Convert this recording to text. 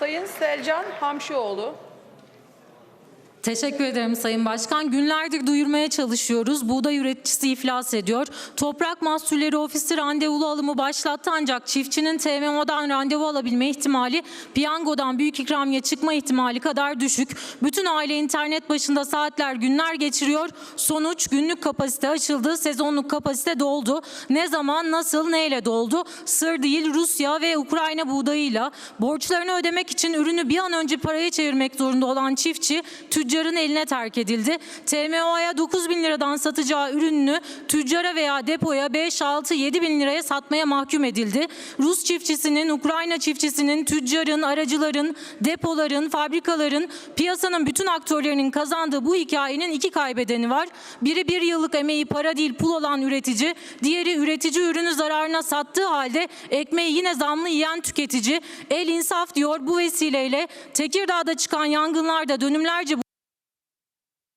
Sayın Selcan Hamşioğlu. Teşekkür ederim Sayın Başkan. Günlerdir duyurmaya çalışıyoruz. Buğday üreticisi iflas ediyor. Toprak Mahsulleri Ofisi randevulu alımı başlattı ancak çiftçinin TMO'dan randevu alabilme ihtimali piyangodan büyük ikramiye çıkma ihtimali kadar düşük. Bütün aile internet başında saatler günler geçiriyor. Sonuç günlük kapasite açıldı. Sezonluk kapasite doldu. Ne zaman nasıl neyle doldu? Sır değil Rusya ve Ukrayna buğdayıyla. Borçlarını ödemek için ürünü bir an önce paraya çevirmek zorunda olan çiftçi tüccarın eline terk edildi. TMO'ya 9 bin liradan satacağı ürününü tüccara veya depoya 5, 6, 7 bin liraya satmaya mahkum edildi. Rus çiftçisinin, Ukrayna çiftçisinin, tüccarın, aracıların, depoların, fabrikaların, piyasanın bütün aktörlerinin kazandığı bu hikayenin iki kaybedeni var. Biri bir yıllık emeği para değil pul olan üretici, diğeri üretici ürünü zararına sattığı halde ekmeği yine zamlı yiyen tüketici. El insaf diyor bu vesileyle Tekirdağ'da çıkan yangınlarda dönümlerce